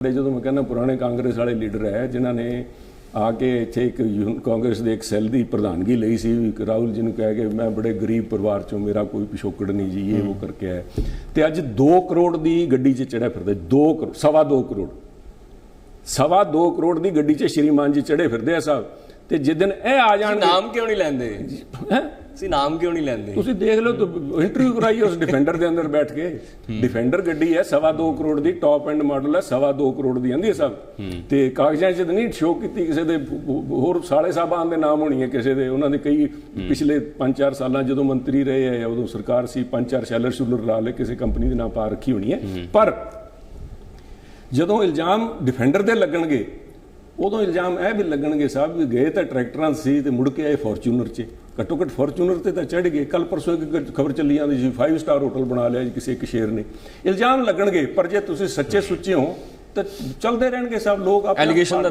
ਦੇ ਜਦੋਂ ਮੈਂ ਕਹਿੰਦਾ ਪੁਰਾਣੇ ਕਾਂਗਰਸ ਵਾਲੇ ਲੀਡਰ ਹੈ, ਜਿਨ੍ਹਾਂ ਨੇ ਆ ਕੇ ਇੱਥੇ ਇੱਕ ਕਾਂਗਰਸ ਦੇ ਇੱਕ ਸੈੱਲ ਦੀ ਪ੍ਰਧਾਨਗੀ ਲਈ ਸੀ ਇੱਕ ਰਾਹੁਲ ਜੀ ਨੂੰ ਕਹਿ ਕੇ ਮੈਂ ਬੜੇ ਗਰੀਬ ਪਰਿਵਾਰ ਚੋਂ ਮੇਰਾ ਕੋਈ ਪਿਛੋਕੜ ਨਹੀਂ ਜੀ, ਇਹ ਉਹ ਕਰਕੇ ਆਇਆ। ਤੇ ਅੱਜ 2 ਕਰੋੜ ਦੀ ਗੱਡੀ 'ਚ ਚੜਿਆ ਫਿਰਦਾ 2 ਕਰੋੜ ਸਵਾ 2 ਕਰੋੜ। ਸਵਾ 2 ਕਰੋੜ ਦੀ ਗੱਡੀ 'ਚ ਸ਼੍ਰੀਮਾਨ ਜੀ ਚੜੇ ਫਿਰਦੇ ਆ ਸਾਹਿਬ। ਤੇ ਜਿੱਦਨ ਇਹ ਆ ਜਾਣਗੇ ਨਾਮ ਕਿਉਂ ਨਹੀਂ ਲੈਂਦੇ? ਹੈਂ? ਸੀ ਨਾਮ ਕਿਉਂ ਨਹੀਂ ਲੈਂਦੇ? ਤੁਸੀਂ ਦੇਖ ਲਓ ਇੰਟਰਵਿਊ ਕਰਾਈ ਉਸ ਡਿਫੈਂਡਰ ਦੇ ਅੰਦਰ ਬੈਠ ਕੇ। ਡਿਫੈਂਡਰ ਗੱਡੀ ਹੈ ਸਵਾ 2 ਕਰੋੜ ਦੀ ਟਾਪ ਐਂਡ ਮਾਡਲ ਹੈ ਸਵਾ 2 ਕਰੋੜ ਦੀ ਆਂਦੀ ਹੈ ਸਭ। ਤੇ ਕਾਗਜ਼ਾਂ 'ਚ ਤਾਂ ਨਹੀਂ ਸ਼ੋਅ ਕੀਤੀ ਕਿਸੇ ਦੇ ਹੋਰ ਸਾਲੇ ਸਾਹਿਬਾਨ ਦੇ ਨਾਮ ਹੋਣੀ ਹੈ ਕਿਸੇ ਦੇ। ਉਹਨਾਂ ਦੇ ਕਈ ਪਿਛਲੇ 5-4 ਸਾਲਾਂ ਜਦੋਂ ਮੰਤਰੀ ਰਹੇ ਆ ਉਦੋਂ ਸਰਕਾਰ ਸੀ 5-4 ਸ਼ੈਲਰ ਸ਼ੂਲਰ ਲਾ ਲੈ ਕਿਸੇ ਕੰਪਨੀ ਦੇ ਨਾਮ ਪਾ ਰੱਖੀ ਹੋਣੀ ਹੈ। ਪਰ ਜਦੋਂ ਇਲਜ਼ਾਮ ਡਿਫੈਂਡਰ ਦੇ ਲੱਗਣਗੇ ਉਦੋਂ ਇਲਜ਼ਾਮ ਇਹ ਵੀ ਲੱਗਣਗੇ ਸਾਹਿਬ ਵੀ ਗਏ ਤਾਂ ਟਰੈਕਟਰਾਂ 'ਚ ਸੀ ਤੇ ਮੁੜ ਕੇ ਆਏ ਫੋਰਚੂਨਰ 'ਚ। ਘੱਟੋ ਘੱਟ ਫੋਰਚੂਨਰ ਤੇ ਤਾਂ ਚੜ ਗਏ। ਕੱਲ ਪਰਸੋਂ ਇੱਕ ਖਬਰ ਚੱਲੀ ਜਾਂਦੀ ਸੀ 5 ਸਟਾਰ ਹੋਟਲ ਬਣਾ ਲਿਆ ਜੀ ਕਿਸੇ ਇੱਕ ਸ਼ੇਰ ਨੇ। ਇਲਜ਼ਾਮ ਲੱਗਣਗੇ, ਪਰ ਜੇ ਤੁਸੀਂ ਸੱਚੇ ਸੁੱਚੇ ਹੋ ਤਾਂ ਚੱਲਦੇ ਰਹਿਣਗੇ ਸਭ ਲੋਕ ਆਪਣਾ- Allegation ਦਾ